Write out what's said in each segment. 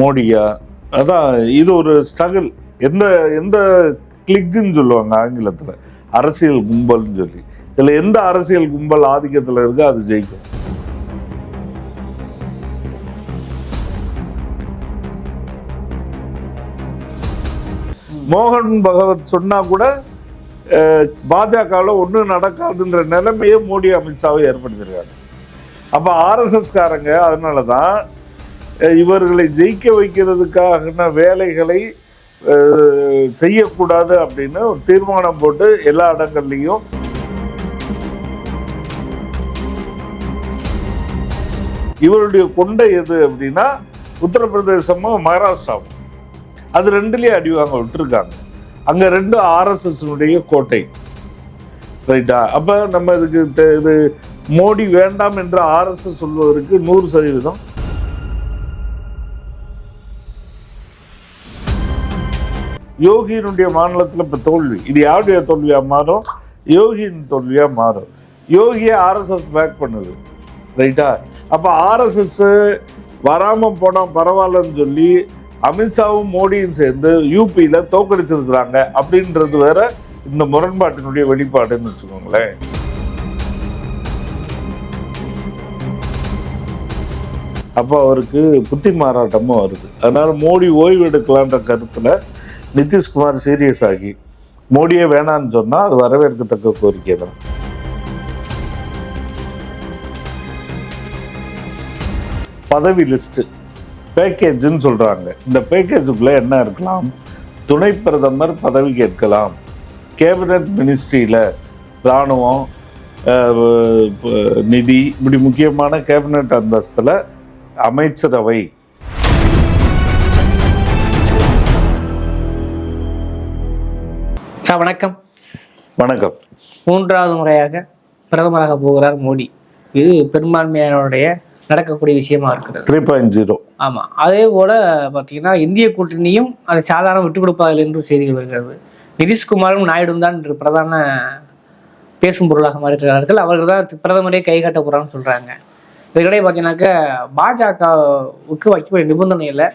மோடியா? அதான் இது ஒரு ஸ்ட்ரகிள் எந்த எந்த கிளிக்குன்னு சொல்லுவாங்க ஆங்கிலத்தில். அரசியல் கும்பல்னு சொல்லி. இதில் எந்த அரசியல் கும்பல் ஆதிக்கத்தில் இருக்கோ அது ஜெயிக்கும். மோகன் பகவத் சொன்னா கூட பாஜகவில் ஒன்றும் நடக்காதுன்ற நிலைமையை மோடி அமித்ஷாவை ஏற்படுத்தியிருக்காங்க அப்போ ஆர்எஸ்எஸ்காரங்க அதனால தான் இவர்களை ஜெயிக்க வைக்கிறதுக்காக வேலைகளை செய்யக்கூடாது அப்படின்னு தீர்மானம் போட்டு எல்லா இடங்கள்லையும் இவருடைய கொண்டை எது அப்படின்னா உத்தரப்பிரதேசமும் மகாராஷ்டிராவும் அது ரெண்டுலேயே அடிவாங்க விட்டுருக்காங்க. அங்கே ரெண்டு ஆர்எஸ்எஸ்னுடைய கோட்டை. ரைட்டா அப்போ நம்ம இதுக்கு இது மோடி வேண்டாம் என்று ஆர்எஸ்எஸ் சொல்வதற்கு நூறு சதவீதம் யோகியினுடைய மாநிலத்துல இப்ப தோல்வி. இது யாருடைய தோல்வியா மாறும்? யோகியின் தோல்வியா மாறும். யோகியை ஆர்எஸ்எஸ் பேக் பண்ணுது. ரைட்டா அப்போ ஆர்எஸ்எஸ் வராம போனா பரவாயில்லன்னு சொல்லி அமித்ஷாவும் மோடியும் சேர்ந்து யூபியில தோக்கடிச்சிருக்கிறாங்க அப்படின்றது வேற இந்த முரண்பாட்டினுடைய வெளிப்பாடுன்னு வச்சுக்கோங்களேன். அப்போ அவருக்கு புத்தி மாறாட்டமும் வருது. அதனால மோடி ஓய்வு எடுக்கலான்ற கருத்துல நிதிஷ்குமார் சீரியஸ் ஆகி மோடியே வேணான்னு சொன்னால் அது வரவேற்கத்தக்க கோரிக்கை தான். பதவி லிஸ்ட்டு பேக்கேஜ்னு சொல்கிறாங்க இந்த பேக்கேஜுக்குள்ளே என்ன இருக்கலாம்? துணை பிரதமர் பதவி கேட்கலாம். கேபினட் மினிஸ்ட்ரியில் இராணுவம் நிதி இப்படி முக்கியமான கேபினட் அந்தஸ்தில் அமைச்சரவை சார் வணக்கம். வணக்கம். மூன்றாவது முறையாக பிரதமராக போகிறார் மோடி. இது பெரும்பான்மையானுடைய நடக்கக்கூடிய விஷயமா இருக்கிறது. Three point zero. ஆமா. அதே போல பார்த்தீங்கன்னா இந்திய கூட்டணியும் அதை சாதாரண விட்டுக் கொடுப்பார்கள் என்று செய்திகள் வருகிறது. நிதிஷ்குமாரும் நாயுடும் தான் இன்று பிரதான பேசும் பொருளாக மாறியிருக்கிறார்கள். அவர்கள் தான் பிரதமரே கை காட்ட போறான்னு சொல்றாங்க. இதற்கிடையே பார்த்தீங்கன்னாக்க பாஜகவுக்கு வைக்கக்கூடிய நிபந்தனையில்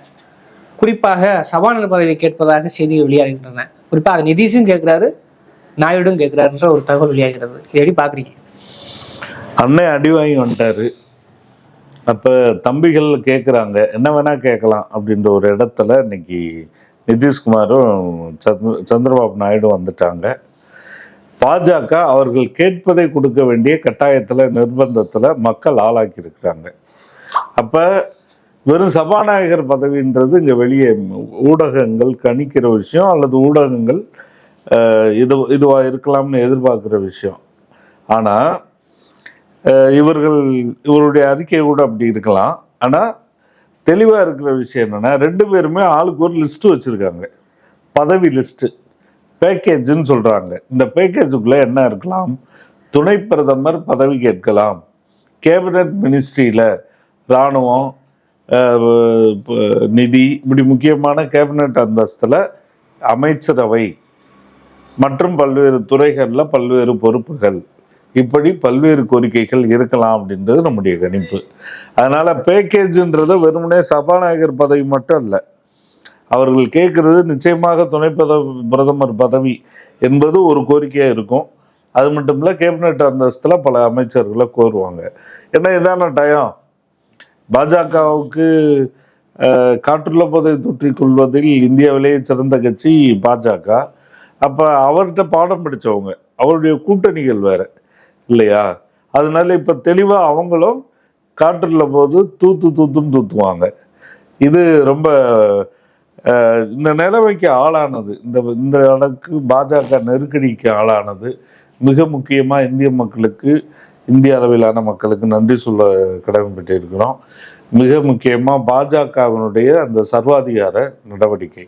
குறிப்பாக சபாநாயகர் பதவி கேட்பதாக செய்திகள் வெளியாகின்றன. குறிப்பாக நிதிஷும் கேட்கிறாரு நாயுடும் கேட்கிறாருன்ற ஒரு தகவல் வெளியாகிறது. இதை எப்படி பாக்குறீங்க? அண்ணன் அடி வாங்கி வந்துட்டாரு. அப்ப தம்பிகள் கேட்குறாங்க என்ன வேணா கேட்கலாம் அப்படின்ற ஒரு இடத்துல இன்னைக்கு நிதிஷ்குமாரும் சந்த் சந்திரபாபு நாயுடு வந்துட்டாங்க. பாஜக அவர்கள் கேட்பதை கொடுக்க வேண்டிய கட்டாயத்தில் நிர்பந்தத்தில் மக்கள் ஆளாக்கி இருக்கிறாங்க. அப்போ வெறும் சபாநாயகர் பதவின்றது இங்கே வெளியே ஊடகங்கள் கணிக்கிற விஷயம் அல்லது ஊடகங்கள் இது இதுவாக இருக்கலாம்னு எதிர்பார்க்குற விஷயம். ஆனால் இவர்கள் இவருடைய அறிக்கை கூட அப்படி இருக்கலாம். ஆனால் தெளிவாக இருக்கிற விஷயம் என்னன்னா ரெண்டு பேருமே ஆளுக்கு ஒரு லிஸ்ட் வச்சுருக்காங்க. பதவி லிஸ்ட்டு பேக்கேஜ்னு சொல்கிறாங்க இந்த பேக்கேஜுக்குள்ள என்ன இருக்கலாம்? துணை பிரதமர் பதவி கேட்கலாம். கேபினட் மினிஸ்ட்ரியில் இராணுவம் நிதி இப்படி முக்கியமான கேபினட் அந்தஸ்தில் அமைச்சரவை மற்றும் பல்வேறு துறைகளில் பல்வேறு பொறுப்புகள். இப்படி பல்வேறு கோரிக்கைகள் இருக்கலாம் அப்படின்றது நம்முடைய கணிப்பு. அதனால் பேக்கேஜ்ன்றது வெறுமனே சபாநாயகர் பதவி மட்டும் இல்லை அவர்கள் கேட்குறது நிச்சயமாக துணை பத- பிரதமர் பதவி என்பது ஒரு கோரிக்கையாக இருக்கும். அது மட்டும் இல்லை கேபினட் அந்தஸ்தில் பல அமைச்சர்களை கோருவாங்க. ஏன்னா இதான டயம். பாஜகவுக்கு காற்றுள்ள போதை தொற்றிக் கொள்வதில் இந்தியாவிலேயே சிறந்த கட்சி பாஜக. அப்போ அவர்கிட்ட பாடம் படித்தவங்க அவருடைய கூட்டணிகள் வேற இல்லையா? அதனால இப்போ தெளிவாக அவங்களும் காற்றுள்ள போது தூத்து தூத்துன்னு தூத்துவாங்க. இது ரொம்ப இந்த நிலைமைக்கு ஆளானது இந்த இந்த அளவுக்கு பாஜக நெருக்கடிக்கு ஆளானது மிக முக்கியமாக இந்திய மக்களுக்கு இந்திய அளவிலான மக்களுக்கு நன்றி சொல்ல கடமைப்பட்டு இருக்கிறோம் மிக முக்கியமாக பாஜகவினுடைய அந்த சர்வாதிகார நடவடிக்கை.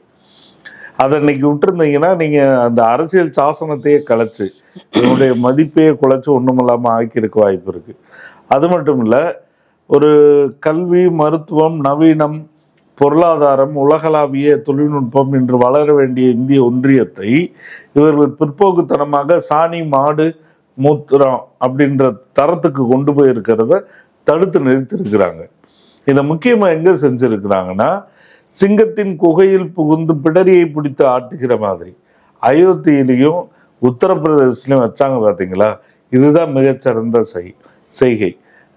அதை இன்னைக்கு விட்டுருந்தீங்கன்னா நீங்கள் அந்த அரசியல் சாசனத்தையே கலைச்சு இதனுடைய மதிப்பையே குலைச்சு ஒன்றுமில்லாமல் ஆக்கியிருக்க வாய்ப்பு இருக்குது அது மட்டும் இல்லை ஒரு கல்வி மருத்துவம் நவீனம் பொருளாதாரம் உலகளாவிய தொழில்நுட்பம் என்று வளர வேண்டிய இந்திய ஒன்றியத்தை இவர்கள் பிற்போக்குத்தனமாக சாணி மாடு மூத்திரம் அப்படின்ற தரத்துக்கு கொண்டு போயிருக்கிறத தடுத்து நிறுத்திருக்கிறாங்க இதை முக்கியமாக எங்கே செஞ்சிருக்கிறாங்கன்னா சிங்கத்தின் குகையில் புகுந்து பிடரியை பிடித்து ஆட்டுகிற மாதிரி. அயோத்தியிலையும் உத்தரப்பிரதேசலையும் வச்சாங்க பார்த்தீங்களா இதுதான் மிகச்சிறந்த செய் செய்கை.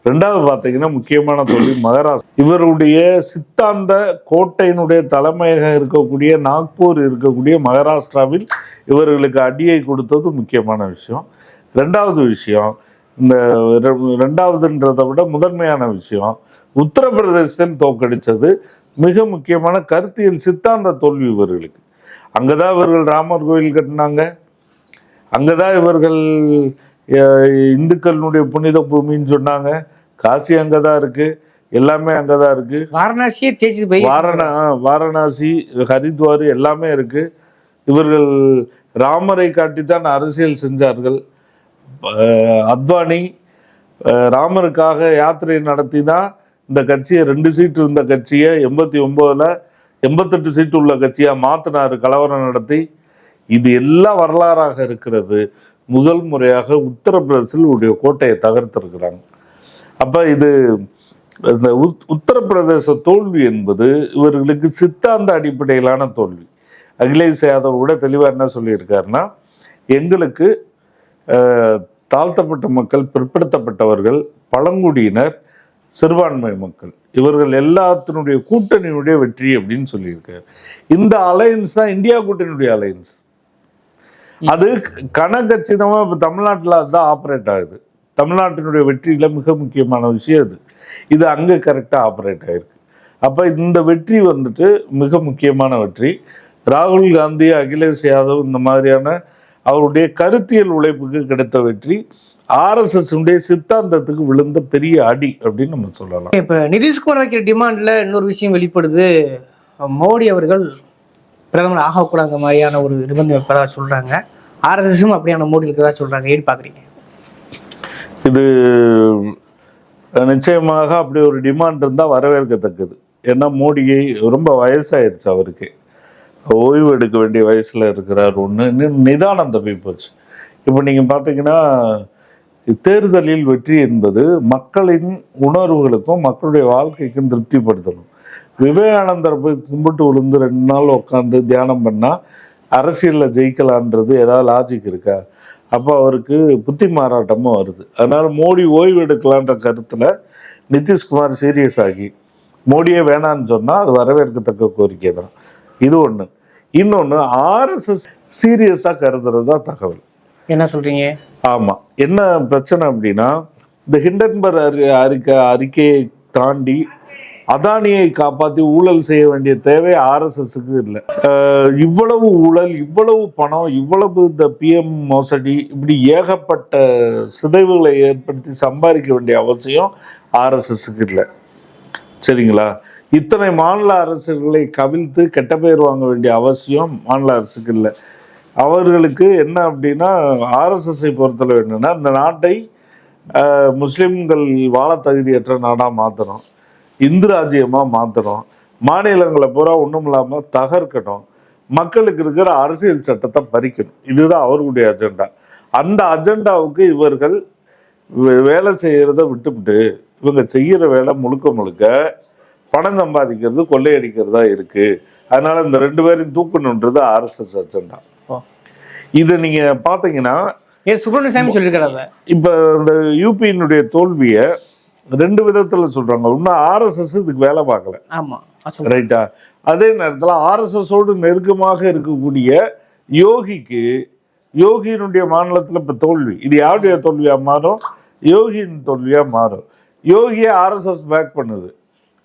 ரெண்டாவது பார்த்தீங்கன்னா முக்கியமான தொழில் மகாராஷ்டிரா. இவருடைய சித்தாந்த கோட்டையினுடைய தலைமையகம் இருக்கக்கூடிய நாக்பூர் இருக்கக்கூடிய மகாராஷ்டிராவில் இவர்களுக்கு அடியை கொடுத்தது முக்கியமான விஷயம். ரெண்டாவது விஷயம் இந்த ரெண்டாவதுன்றதை விட முதன்மையான விஷயம் உத்தரப்பிரதேசத்தில் தோக்கடிச்சது மிக முக்கியமான கருத்தியல் சித்தாந்த தோல்வி இவர்களுக்கு. அங்கதான் இவர்கள் ராமர் கோயில் கட்டினாங்க. அங்கதான் இவர்கள் அஹ், இந்துக்களுடைய புனித பூமின்னு சொன்னாங்க. காசி அங்கதான் இருக்கு. எல்லாமே அங்கதான் இருக்கு. வாரணாசியே தேய்ச்சி போய் வாரணா வாரணாசி ஹரித்வார் எல்லாமே இருக்கு. இவர்கள் ராமரை காட்டித்தான் அரசியல் செஞ்சார்கள். அத்வானி ராமருக்காக யாத்திரை நடத்தி தான் இந்த கட்சியை ரெண்டு சீட்டு இருந்த கட்சியை எண்பத்தி ஒன்பதுல எண்பத்தெட்டு சீட்டு உள்ள கட்சியா மாத்தினாரு கலவரம் நடத்தி. இது எல்லாம் வரலாறாக இருக்கிறது. முதல் முறையாக உத்தரப்பிரதேசில் உடைய கோட்டையை தகர்த்திருக்கிறாங்க. அப்ப இது இந்த உத்தரப்பிரதேச தோல்வி என்பது இவர்களுக்கு சித்தாந்த அடிப்படையிலான தோல்வி. அகிலேஷ் யாதவ் கூட தெளிவாக என்ன சொல்லியிருக்காருன்னா எங்களுக்கு தாழ்த்தப்பட்ட மக்கள் பிற்படுத்தப்பட்டவர்கள் பழங்குடியினர் சிறுபான்மை மக்கள். இவர்கள் எல்லாத்தினுடைய கூட்டணியுடைய வெற்றி அப்படின்னு சொல்லியிருக்காரு. இந்த அலையன்ஸ் தான் இந்தியா கூட்டணியுடைய அலையன்ஸ் அது கனகச்சிதமா இப்போ தமிழ்நாட்டில் தான் ஆப்ரேட் ஆகுது. தமிழ்நாட்டினுடைய வெற்றியில் மிக முக்கியமான விஷயம் அது. இது அங்கே கரெக்டாக ஆப்ரேட் ஆகிருக்கு அப்போ இந்த வெற்றி வந்துட்டு மிக முக்கியமான வெற்றி. ராகுல் காந்தி அகிலேஷ் யாதவ் இந்த மாதிரியான அவருடைய கருத்தியல் உழைப்புக்கு கிடைத்த வெற்றி ஆர்எஸ்எஸ் உடைய சித்தாந்தத்துக்கு விழுந்த பெரிய அடி அப்படின்னு நம்ம சொல்லலாம். இப்ப நிதிஷ்குமார் வைக்கிற டிமாண்ட்ல இன்னொரு விஷயம் வெளிப்படுது. மோடி அவர்கள் பிரதமர் ஆகக்கூடாத மாதிரியான ஒரு நிபந்தனை வைப்பதா சொல்றாங்க. ஆர்எஸ்எஸும் அப்படியான மோடி இருக்கிறதா சொல்றாங்க. ஏன் பாக்குறீங்க? இது நிச்சயமாக அப்படி ஒரு டிமாண்ட் இருந்தால் வரவேற்கத்தக்கது. ஏன்னா மோடியை ரொம்ப வயசாயிருச்சு அவருக்கு. ஓய்வு எடுக்க வேண்டிய வயசில் இருக்கிறார் ஒன்று நிதானம் தப்பி போச்சு. இப்போ நீங்கள் பார்த்தீங்கன்னா தேர்தலில் வெற்றி என்பது மக்களின் உணர்வுகளுக்கும் மக்களுடைய வாழ்க்கைக்கும் திருப்திப்படுத்தணும். விவேகானந்தர் போய் கும்பிட்டு விழுந்து ரெண்டு நாள் உட்காந்து தியானம் பண்ணால் அரசியலில் ஜெயிக்கலான்றது ஏதாவது லாஜிக் இருக்கா? அப்போ அவருக்கு புத்தி மாறாட்டமும் வருது. அதனால் மோடி ஓய்வு எடுக்கலான்ற கருத்தில் நிதிஷ்குமார் சீரியஸ் ஆகி மோடியே வேணான்னு சொன்னால் அது வரவேற்கத்தக்க கோரிக்கை தான் இது ஒன்று இன்னொன்னு ஆர்எஸ்எஸ் சீரியஸா கருதுறது தான் தகவல். என்ன சொல்றீங்க? ஆமா. என்ன பிரச்சனை அப்படின்னா இந்த ஹிண்டன்பர்க் அறி அறிக்கை அறிக்கையை தாண்டி அதானியை காப்பாத்தி ஊழல் செய்ய வேண்டிய தேவை ஆர்எஸ்எஸ்க்கு இல்லை. இவ்வளவு ஊழல் இவ்வளவு பணம் இவ்வளவு இந்த பிஎம் மோசடி இப்படி ஏகப்பட்ட சிதைவுகளை ஏற்படுத்தி சம்பாதிக்க வேண்டிய அவசியம் ஆர்எஸ்எஸ்க்கு இல்லை. சரிங்களா? இத்தனை மாநில அரசுகளை கவிழ்த்து கெட்ட பெயர் வாங்க வேண்டிய அவசியம் மாநில அரசுக்கு இல்லை. அவர்களுக்கு என்ன அப்படின்னா ஆர்எஸ்எஸ்ஐ பொறுத்தளவு என்னென்னா இந்த நாட்டை முஸ்லீம்கள் முஸ்லிம்கள் வாழ தகுதியற்ற நாடாக மாற்றணும் இந்து ராஜ்யமாக மாற்றணும் மாநிலங்களை பூரா ஒன்றும் இல்லாமல் தகர்க்கணும். மக்களுக்கு இருக்கிற அரசியல் சட்டத்தை பறிக்கணும். இதுதான் அவர்களுடைய அஜெண்டா. அந்த அஜெண்டாவுக்கு இவர்கள் வே- வேலை செய்கிறத விட்டுவிட்டு இவங்க செய்கிற வேலை முழுக்க முழுக்க பணம் சம்பாதிக்கிறது கொள்ளையடிக்கிறதா இருக்கு. அதனால இந்த ரெண்டு பேரையும் தூக்கணுன்றது ஆர்எஸ்எஸ் ஓ. இது நீங்க பாத்தீங்கன்னா ஏன் சுப்பிரமணிய சாமி சொல்லியிருக்கிறாங்க இப்ப இந்த யூபியினுடைய தோல்வியை ரெண்டு விதத்துல சொல்றாங்க. இன்னும் ஆர்எஸ்எஸ் இதுக்கு வேலை பார்க்கல. ஆமா. ரைட்டா? அதே நேரத்தில் ஆர்எஸ்எஸோடு நெருக்கமாக இருக்கக்கூடிய யோகிக்கு யோகியினுடைய மாநிலத்தில் இப்போ தோல்வி. இது யாருடைய தோல்வியா மாறும்? யோகியின் தோல்வியா மாறும். யோகியை ஆர்எஸ்எஸ் பேக் பண்ணுது.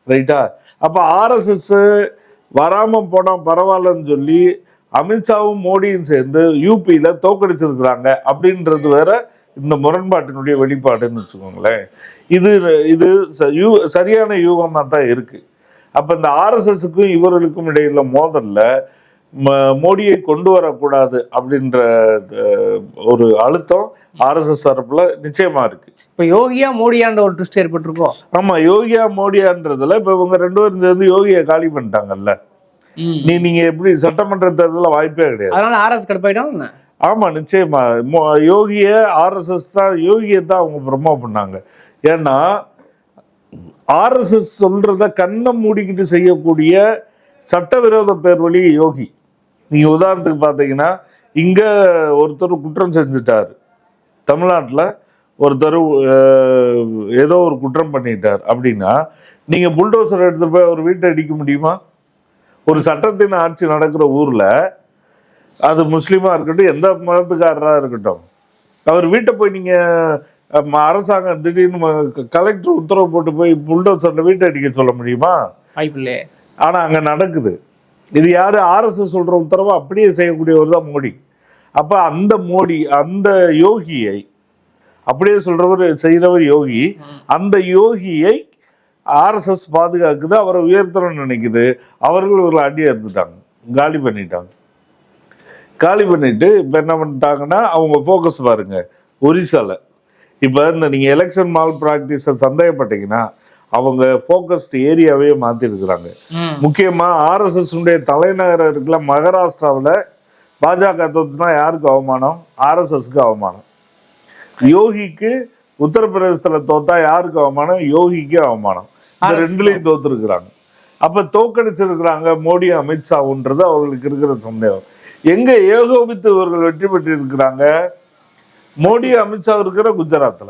ரைட்டா அப்போ ஆர்எஸ்எஸ் வராம போனா பரவாயில்லன்னு சொல்லி அமித்ஷாவும் மோடியும் சேர்ந்து யூபியில தோக்கடிச்சிருக்கிறாங்க அப்படின்றது வேற இந்த முரண்பாட்டினுடைய வெளிப்பாடுன்னு வச்சுக்கோங்களேன். இது இது ச- யூ- சரியான யூகமாக தான் இருக்கு. அப்ப இந்த ஆர்எஸ்எஸ்க்கும் இவர்களுக்கும் இடையில மோதல்ல மோடியை கொண்டு வரக்கூடாது அப்படின்ற ஒரு அழுத்தம் ஆர்எஸ்எஸ் தரப்புல நிச்சயமா இருக்கு. இப்ப யோகியா மோடியான்ற ஒரு ட்விஸ்ட் ஏற்பட்டிருக்கோம் ஆமா யோகியா மோடியான்றதுல இப்ப இவங்க ரெண்டு பேரும் சேர்ந்து யோகியை காலி பண்ணிட்டாங்கல்ல. நீ நீங்க எப்படி சட்டமன்ற தேர்தலில் வாய்ப்பே கிடையாது. அதனால ஆர்எஸ் கடுப்பாயிடும்? ஆமா நிச்சயமா. யோகிய ஆர்எஸ்எஸ் தான் யோகியை தான் அவங்க ப்ரமோ பண்ணாங்க. ஏன்னா ஆர்எஸ்எஸ் சொல்றத கண்ணை மூடிக்கிட்டு செய்யக்கூடிய சட்டவிரோத பேர் வழி யோகி. நீங்க உதாரணத்துக்கு பார்த்தீங்கன்னா இங்க ஒருத்தர் குற்றம் செஞ்சுட்டாரு. தமிழ்நாட்டில் ஒருத்தர் ஏதோ ஒரு குற்றம் பண்ணிட்டார் அப்படின்னா நீங்க புல்டோசர் எடுத்துட்டு போய் அவர் வீட்டை அடிக்க முடியுமா? ஒரு சட்டத்தின் ஆட்சி நடக்கிற ஊர்ல அது முஸ்லீமா இருக்கட்டும் எந்த மதத்துக்காரரா இருக்கட்டும் அவர் வீட்டை போய் நீங்க அஹ், அரசாங்கம் திடீர்னு கலெக்டர் உத்தரவு போட்டு போய் புல்டோசர்ல வீட்டை அடிக்க சொல்ல முடியுமா? வாய்ப்பில்லையே ஆனா அங்க நடக்குது. இது யார்? ஆர்எஸ்எஸ் சொல்கிற உத்தரவை அப்படியே செய்யக்கூடியவர் தான் மோடி. அப்போ அந்த மோடி அந்த யோகியை அப்படியே சொல்கிறவர் செய்கிறவர் யோகி அந்த யோகியை ஆர்எஸ்எஸ் பாதுகாக்குது அவரை உயர்த்தணும்னு நினைக்குது. அவர்கள் ஒரு அடி எடுத்துட்டாங்க காலி பண்ணிட்டாங்க. காலி பண்ணிட்டு இப்போ என்ன பண்ணிட்டாங்கன்னா அவங்க ஃபோக்கஸ் பாருங்க. ஒரிசாவில் இப்போ இந்த நீங்கள் எலெக்ஷன் மால் ப்ராக்டிஸை சந்தேகப்பட்டீங்கன்னா அவங்க ஃபோக்கஸ்ட் ஏரியாவே மாத்திருக்கிறாங்க. ம். முக்கியமா ஆர்எஸ்எஸ் உடைய தலைநகரம் இருக்குல்ல மகாராஷ்டிராவில் பாஜக தோத்துனா யாருக்கு அவமானம்? ஆர்எஸ்எஸ்க்கு அவமானம். யோகிக்கு உத்தரப்பிரதேசத்துல தோத்தா யாருக்கு அவமானம்? யோகிக்கு அவமானம். இந்த. ரெண்டுலையும் தோத்துருக்குறாங்க. அப்ப தோக்கடிச்சிருக்கிறாங்க மோடி அமித்ஷாவுன்றது அவர்களுக்கு இருக்கிற சந்தேகம். எங்க ஏகோபித்து இவர்கள் வெற்றி பெற்று இருக்கிறாங்க மோடி அமித்ஷா இருக்கிற குஜராத்ல.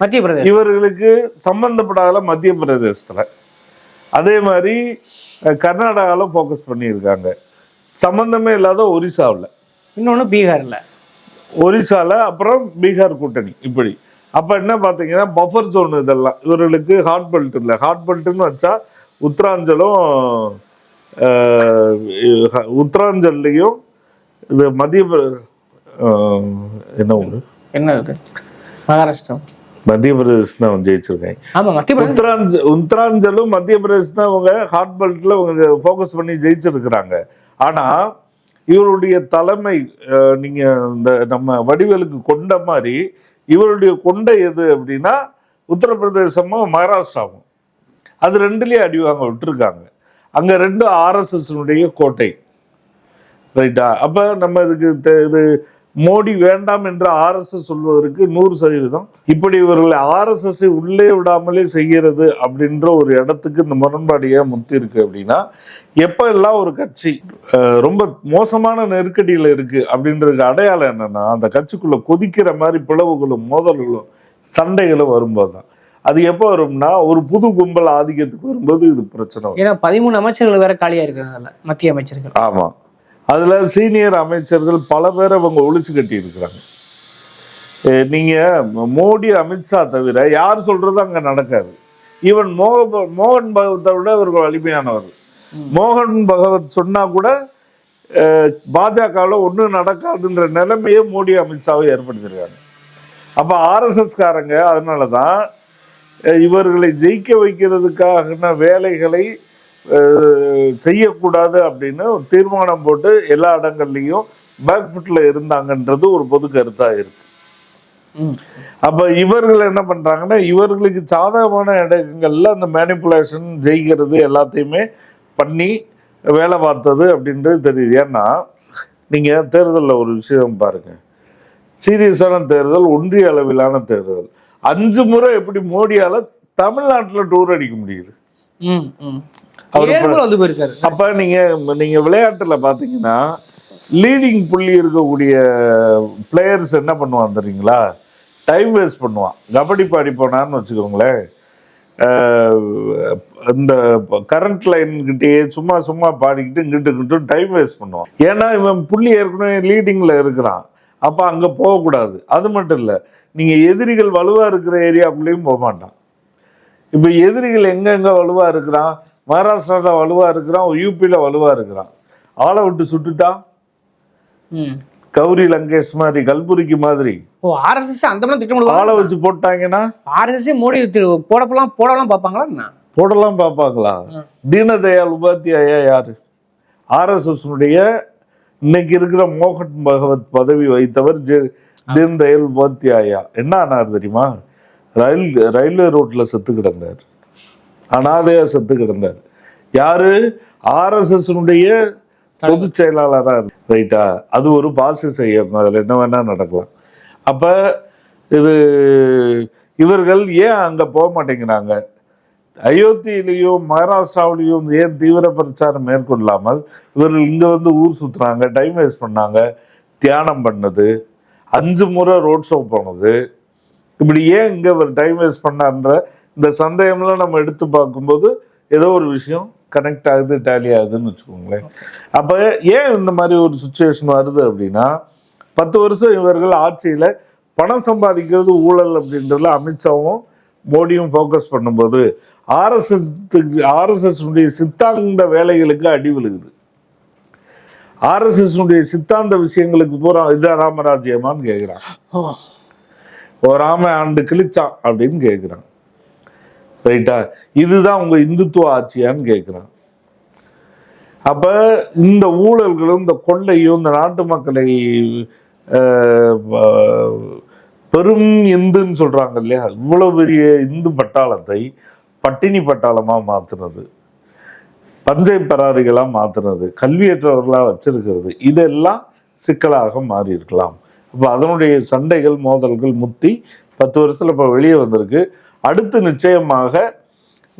மத்திய பிரதேசம். இவர்களுக்கு சம்பந்தப்படாத மத்திய பிரதேசத்துல. அதே மாதிரி அஹ், கர்நாடகால ஃபோக்கஸ் பண்ணியிருக்காங்க. சம்பந்தமே இல்லாத ஒரிசாவில். இன்னொன்னு பீகார்ல. ஒரிசால அப்புறம் பீகார் கூட்டணி இப்படி. அப்ப என்ன பாத்தீங்கன்னா பஃபர் ஜோன் இதெல்லாம். இவர்களுக்கு ஹாட் பெல்ட் இல்லை. ஹாட் பெல்ட்னு வச்சா உத்தராஞ்சலும் உத்தராஞ்சல்லையும் இது மத்திய என்ன ஊரு? என்ன இது மகாராஷ்டிரம் மத்திய பிரதேசம் தான் ஜெயிச்சிருக்காங்க. ஆமா மத்திய பிரதேசம். உத்தராஞ்ச உத்தராஞ்சலும் மத்திய பிரதேசம் தான் அவங்க ஹாட் பெல்ட்ல அவங்க ஃபோக்கஸ் பண்ணி ஜெயிச்சிருக்கிறாங்க. ஆனா இவருடைய தலைமை நீங்க இந்த நம்ம வடிவேலுக்கு கொண்ட மாதிரி இவருடைய கொண்டை எது அப்படின்னா உத்தரப்பிரதேசமும் மகாராஷ்டிராவும் அது ரெண்டுலயும் அடி வாங்க விட்டுருக்காங்க. அங்க ரெண்டு ஆர்எஸ்எஸ் கோட்டை. ரைட்டா அப்ப நம்ம இதுக்கு இது மோடி வேண்டாம் என்று ஆர்எஸ்எஸ் சொல்வதற்கு நூறு சதவீதம். இப்படி இவர்கள் ஆர்எஸ்எஸ் உள்ளே விடாமலே செய்கிறது அப்படின்ற ஒரு இடத்துக்கு இந்த முரண்பாடு ஏன் முத்தி இருக்கு அப்படின்னா எப்ப எல்லாம் ஒரு கட்சி ரொம்ப மோசமான நெருக்கடியில இருக்கு அப்படின்றதுக்கு அடையாளம் என்னன்னா அந்த கட்சிக்குள்ள கொதிக்கிற மாதிரி பிளவுகளும் மோதல்களும் சண்டைகளும் வரும்போது தான் அது எப்போ வரும்னா ஒரு புது கும்பல் ஆதிக்கத்துக்கு வரும்போது இது பிரச்சனை ஏன்னா பதிமூணு அமைச்சர்கள் வேற காலியா இருக்காங்க மத்திய அமைச்சர்கள். ஆமா. அதுல சீனியர் அமைச்சர்கள் பல பேரை அவங்க ஒழிச்சு கட்டி இருக்கிறாங்க நீங்க மோடி அமித்ஷா தவிர யார் சொல்றது அங்க நடக்காது. ஈவன் மோக மோகன் பகவத்தை விட இவர்கள் வலிமையானவர் மோகன் பகவத் சொன்னா கூட பாஜகவில் ஒன்றும் நடக்காதுன்ற நிலைமையே மோடி அமித்ஷாவை ஏற்படுத்தியிருக்காங்க. அப்போ ஆர்எஸ்எஸ் காரங்க அதனால தான் இவர்களை ஜெயிக்க வைக்கிறதுக்கான வேலைகளை செய்யக்கூடாது அப்படின்னு தீர்மானம் போட்டு எல்லா இடங்கள்லையும் பேக் ஃபுட்ல இருந்தாங்கன்றது ஒரு பொது கருத்தா இருக்கு. அப்ப இவர்கள் என்ன பண்றாங்கன்னா இவர்களுக்கு சாதகமான இடங்கள்ல அந்த மேனிப்புலேஷன் ஜெயிக்கிறது எல்லாத்தையுமே பண்ணி வேலை பார்த்தது அப்படின்றது தெரியுது. ஏன்னா நீங்க தேர்தலில் ஒரு விஷயம் பாருங்க. சீரியஸான தேர்தல் ஒன்றிய அளவிலான தேர்தல். அஞ்சு முறை எப்படி மோடியால தமிழ்நாட்டுல டூர் அடிக்க முடியுது. அவரு வந்து போயிருக்காரு? அப்ப நீங்க நீங்க விளையாட்டுல பாத்தீங்கன்னா லீடிங் புள்ளி இருக்கக்கூடிய பிளேயர்ஸ் என்ன பண்ணுவான் தெரியுங்களா? டைம் வேஸ்ட் பண்ணுவான். கபடி பாடி போனான்னு வச்சுக்கோங்களேன். இந்த கரண்ட் லைன் கிட்டேயே சும்மா சும்மா பாடிக்கிட்டு இங்கிட்டு இங்கிட்டு டைம் வேஸ்ட் பண்ணுவான். ஏன்னா இவன் புள்ளி ஏற்கனவே லீடிங்ல இருக்கிறான். அப்ப அங்க போகக்கூடாது. அது மட்டும் இல்ல நீங்க எதிரிகள் வலுவா இருக்கிற ஏரியாக்குள்ளேயும் போக மாட்டான் இப்ப எதிரிகள் எங்கெங்க வலுவா இருக்கிறான்? மகாராஷ்டிரால வலுவா இருக்கிறான் யூபியில வலுவா இருக்கிறான். ஆளை விட்டு சுட்டுட்டா. கௌரி லங்கேஷ் மாதிரி கல்புரிக்கு மாதிரி. ஓ ஆர்எஸ்எஸ் அந்த மாதிரி திட்டம் ஆளை வச்சு போட்டாங்கன்னா? ஆர்எஸ்எஸ் மோடி போடப்பெல்லாம் போடலாம் பார்ப்பாங்களா போடலாம் பார்ப்பாங்களா? தீனதயாள் உபாத்தியாயா யாரு? ஆர்எஸ்எஸ் இன்னைக்கு இருக்கிற மோகன் பகவத் பதவி வைத்தவர் ஜெ- தீன்தயாள் உபாத்தியாயா. என்ன ஆனார் தெரியுமா? ரயில் ரயில்வே ரோட்ல செத்து கிடந்தார். அனாதையாக செத்து கிடந்தார். யாரு? ஆர்எஸ்எஸ்னுடைய பொதுச் செயலாளரா ரைட்டா? அது ஒரு பாசிச இயக்கம். அதுல என்ன வேணா நடக்கலாம். அப்ப இது இவர்கள் ஏன் அங்க போக மாட்டேங்கிறாங்க? அயோத்தியிலையும் மகாராஷ்டிராவிலையும் ஏன் தீவிர பிரச்சாரம் மேற்கொள்ளாமல் இவர்கள் இங்க வந்து ஊர் சுத்துறாங்க டைம் வேஸ்ட் பண்ணாங்க தியானம் பண்ணது அஞ்சு முறை ரோட் ஷோ போனது. இப்படி ஏன் இங்க இவர் டைம் வேஸ்ட் பண்ணான்ற இந்த சந்தேகம்லாம் நம்ம எடுத்து பார்க்கும்போது ஏதோ ஒரு விஷயம் கனெக்ட் ஆகுது டேலி ஆகுதுன்னு வச்சுக்கோங்களேன். அப்ப ஏன் இந்த மாதிரி ஒரு சுச்சுவேஷன் வருது அப்படின்னா பத்து வருஷம் இவர்கள் ஆட்சியில பணம் சம்பாதிக்கிறது ஊழல் அப்படின்றதுல அமித்ஷாவும் மோடியும் ஃபோக்கஸ் பண்ணும்போது ஆர்எஸ்எஸ் ஆர்எஸ்எஸ் சித்தாந்த வேலைகளுக்கு அடி விழுகுது. ஆர்எஸ்எஸ் சித்தாந்த விஷயங்களுக்கு பூரா இதான் ராமராஜ்யமான்னு கேட்குறான் ஓ. ராம ஆண்டு கிழிச்சான் அப்படின்னு கேட்குறான் ரைட்டா இதுதான் உங்க இந்துத்துவ ஆட்சியான்னு கேட்குறான் அப்ப இந்த ஊழல்களும் இந்த கொள்ளையும் இந்த நாட்டு மக்களை அஹ், பெரும் இந்துன்னு சொல்றாங்க இல்லையா? இவ்வளவு பெரிய இந்து பட்டாளத்தை பட்டினி பட்டாளமா மாத்துனது. பஞ்சை பராரிகளாக மாத்துனது. கல்வியற்றவர்களா வச்சிருக்கிறது. இதெல்லாம் சிக்கலாக மாறி இருக்கலாம் அப்ப அதனுடைய சண்டைகள் மோதல்கள் முத்தி பத்து வருஷத்துல இப்போ வெளியே வந்திருக்கு. அடுத்து நிச்சயமாக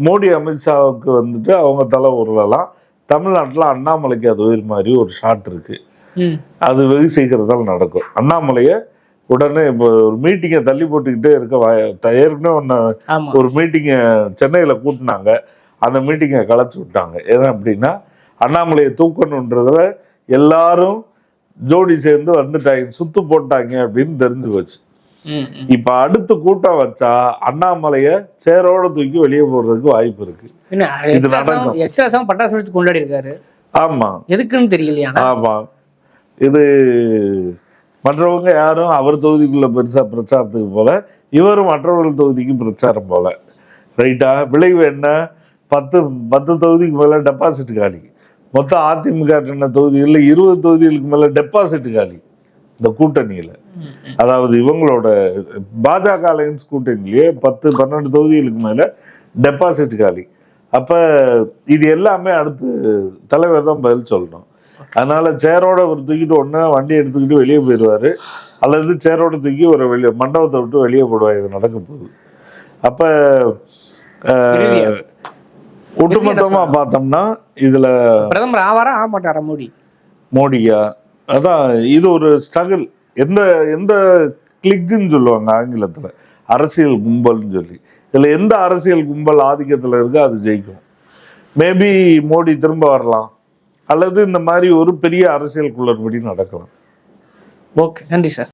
மோடி அமித்ஷாவுக்கு வந்துட்டு அவங்க தலை உருளலாம். தமிழ்நாட்டுல அண்ணாமலைக்கு அது உயிர் மாதிரி ஒரு ஷாட் இருக்கு. அது வெகு சீக்கிரத்தில் நடக்கும். அண்ணாமலையை உடனே இப்போ ஒரு மீட்டிங்கை தள்ளி போட்டுக்கிட்டே இருக்க ஏற்கனவே ஒன்று ஒரு மீட்டிங்கை சென்னையில் கூட்டினாங்க. அந்த மீட்டிங்கை கலைச்சு விட்டாங்க. ஏன்னா அப்படின்னா அண்ணாமலையை தூக்கணுன்றதுல எல்லாரும் ஜோடி சேர்ந்து வந்துட்டாங்க சுத்து போட்டாங்க அப்படின்னு தெரிஞ்சு போச்சு. இப்ப அடுத்து கூட்டம் வச்சா அண்ணாமலைய சேரோட தூக்கி வெளியே போடுறதுக்கு வாய்ப்பு இருக்கு. இது நடக்கும். பட்டாசு வச்சு கொண்டாடி இருக்காரு. ஆமா. எதுக்குன்னு தெரியலையா ஆமா. இது மற்றவங்க யாரும் அவர் தொகுதிக்குள்ள பெருசா பிரச்சாரத்துக்கு போல இவரும் மற்றவர்கள் தொகுதிக்கு பிரச்சாரம் போல. ரைட்டா விளைவு என்ன? பத்து பத்து தொகுதிக்கு மேல டெபாசிட் காலி. மொத்தம் அதிமுக தொகுதிகளில் இருபது தொகுதிகளுக்கு மேல டெபாசிட் காலி. இந்த கூட்டணியில. அதாவது இவங்களோட பாஜக அலையன்ஸ் கூட்டணியிலேயே பத்து பன்னெண்டு தொகுதிகளுக்கு மேல டெபாசிட் காலி. அப்ப இது எல்லாமே அடுத்து தலைவர் தான் பதில் சொல்லணும். அதனால சேரோட ஒரு தூக்கிட்டு ஒண்ணு வண்டி எடுத்துக்கிட்டு வெளியே போயிடுவாரு. அல்லது சேரோட தூக்கி ஒரு வெளியே மண்டபத்தை விட்டு வெளியே போடுவாங்க இது நடக்க போகுது. அப்ப? ஒட்டுமொத்தமா பார்த்தோம்னா இதுல பிரதமர் ஆவாரா? ஆக மாட்டாரா மோடி? மோடியா? அதான் இது ஒரு ஸ்ட்ரகிள் எந்த எந்த கிளிக்குன்னு சொல்லுவாங்க ஆங்கிலத்தில். அரசியல் கும்பல்னு சொல்லி. இதில் எந்த அரசியல் கும்பல் ஆதிக்கத்தில் இருக்கோ அது ஜெயிக்கும். மேபி மோடி திரும்ப வரலாம். அல்லது இந்த மாதிரி ஒரு பெரிய அரசியல் குளறுபடி நடக்கலாம். ஓகே நன்றி சார்